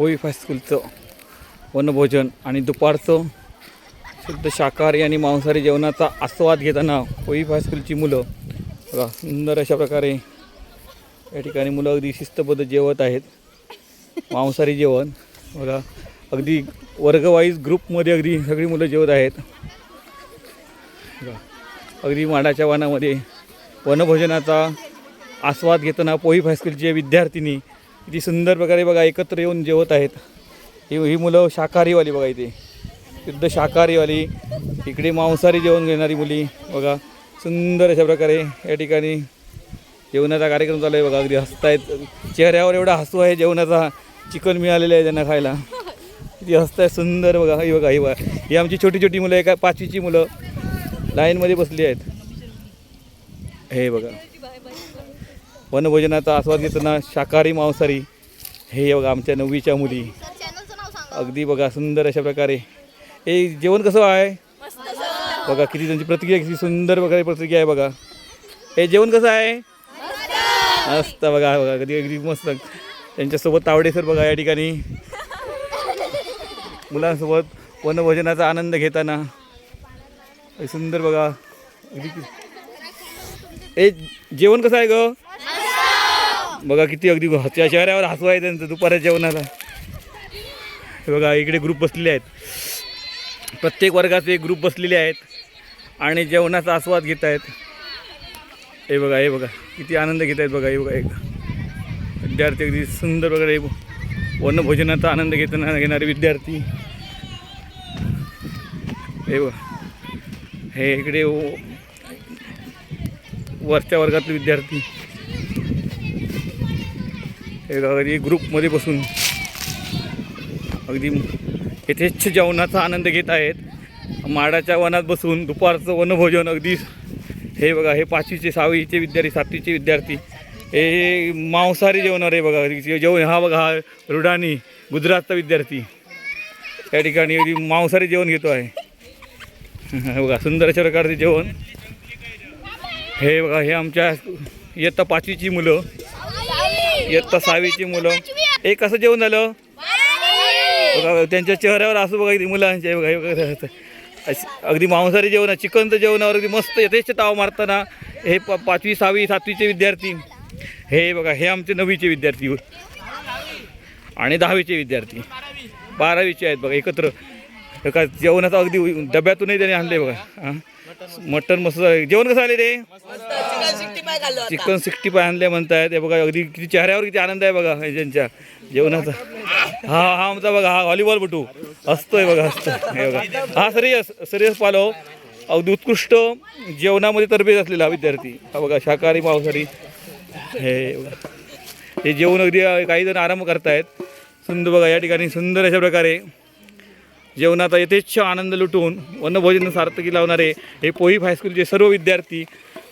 होई हायस्कूलचं वनभोजन आणि दुपारचं शुद्ध शाकाहारी आणि मांसाहारी जेवणाचा आस्वाद घेताना होई हायस्कूलची मुलं बघा सुंदर अशा प्रकारे या ठिकाणी मुलं अगदी शिस्तबद्ध जेवत आहेत. मांसाहारी जेवण. बघा अगदी वर्गवाईज ग्रुपमध्ये अगदी सगळी मुलं जेवत आहेत. अगदी माडाच्या वनामध्ये वनभोजनाचा आस्वाद घेताना पोही हायस्कूलचे विद्यार्थिनी किती सुंदर प्रकारे बघा एकत्र येऊन जेवत आहेत. ही ही मुलं शाकाहारीवाली बघा इथे. शुद्ध शाकाहारीवाली. इकडे मांसाहारी जेवण घेणारी मुली बघा. सुंदर अशा प्रकारे या ठिकाणी जेवणाचा कार्यक्रम चालू आहे बघा. अगदी हसतायत चेहऱ्यावर एवढा हसू आहे जेवणाचा चिकन मिळालेलं आहे त्यांना खायला. किती हसताय सुंदर बघा. ही बघा ही बघा. ही आमची छोटी छोटी मुलं एका पाचवीची मुलं लाईनमध्ये बसली आहेत. हे बघा. वनभोजनाचा आस्वाद घेताना शाकाहारी मांसाहारी हे बघा आमच्या नववीच्या मुली. अगदी बघा सुंदर अशा प्रकारे. हे जेवण कसं आहे? बघा किती त्यांची प्रतिक्रिया किती सुंदर प्रकारे प्रतिक्रिया आहे बघा. हे जेवण कसं आहे? मस्त बघा बघा कधी अगदी मस्त. त्यांच्यासोबत तावडे सर बघा या ठिकाणी. मुलांसोबत वनभोजनाचा आनंद घेताना. हे सुंदर बघा. अगदी हे जेवण कसं आहे ग? बघा किती अगदी त्या चेहऱ्यावर हसू आहे त्यांचं दुपारच्या जेवणाला. हे बघा इकडे ग्रुप बसलेले आहेत. प्रत्येक वर्गाचे ग्रुप बसलेले आहेत आणि जेवणाचा आस्वाद घेत आहेत. हे बघा हे बघा किती आनंद घेत आहेत बघा हे बघा एक. विद्यार्थी अगदी सुंदर वगैरे वनभोजनाचा आनंद घेताना घेणारे विद्यार्थी. हे बघा हे इकडे वरच्या वर्गातले विद्यार्थी. हे बघा अगदी ग्रुपमध्ये बसून अगदी यथेच्छ जेवणाचा आनंद घेत आहेत. माडाच्या वनात बसून दुपारचं वनभोजन अगदी हे बघा हे पाचवीचे सहावीचे विद्यार्थी सातवीचे विद्यार्थी हे मांसाहारी जेवणार आहे बघा जेवण हा बघा हा रुडानी गुजरातचा विद्यार्थी. त्या ठिकाणी अगदी मांसाहारी जेवण घेतो आहे. हे बघा सुंदर अशा प्रकारचे जेवण. हे बघा हे आमच्या इयत्ता पाचवीची मुलं. इयत्ता सहावीची मुलं. हे कसं जेवण झालं? बघा त्यांच्या चेहऱ्यावर असं बघा इथे मुलांच्या बघा हे अगदी मांसाहारी जेवण चिकनचं जेवणावर अगदी मस्त यथेच ताव मारताना हे प पाचवी सहावी सातवीचे विद्यार्थी. हे बघा हे आमचे नववीचे विद्यार्थी. आणि दहावीचे विद्यार्थी. बारावीचे आहेत बघा एकत्र. एका जेवणाचं अगदी डब्यातूनही त्यांनी आणले बघा. मटन मस्त जेवण कसं आले ते? चिकन सिक्स्टी फाय आणले म्हणतायत. हे बघा अगदी किती चेहऱ्यावर किती आनंद आहे बघा यांच्या ज्यांच्या जेवणाचा. हा हा आमचा बघा हा व्हॉलीबॉल बटू. असतोय बघा असतो. हे बघा. हा सरियस सरियस पालो. अगदी उत्कृष्ट जेवणामध्ये तरबेज असलेला विद्यार्थी. हा बघा शाकाहारी मांसाहारी. हे बघा. हे जेवण अगदी काही जण आराम करतायत. सुंदर बघा या ठिकाणी सुंदर अशा प्रकारे जेवणाचा यथेच्छ आनंद लुटून वनभोजन सार्थकी लावणारे हे पोही हायस्कूलचे सर्व विद्यार्थी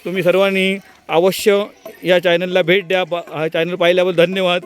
तुम्ही सर्वांनी अवश्य या चॅनलला भेट द्या. पा हा चॅनल पाहिल्याबद्दल धन्यवाद.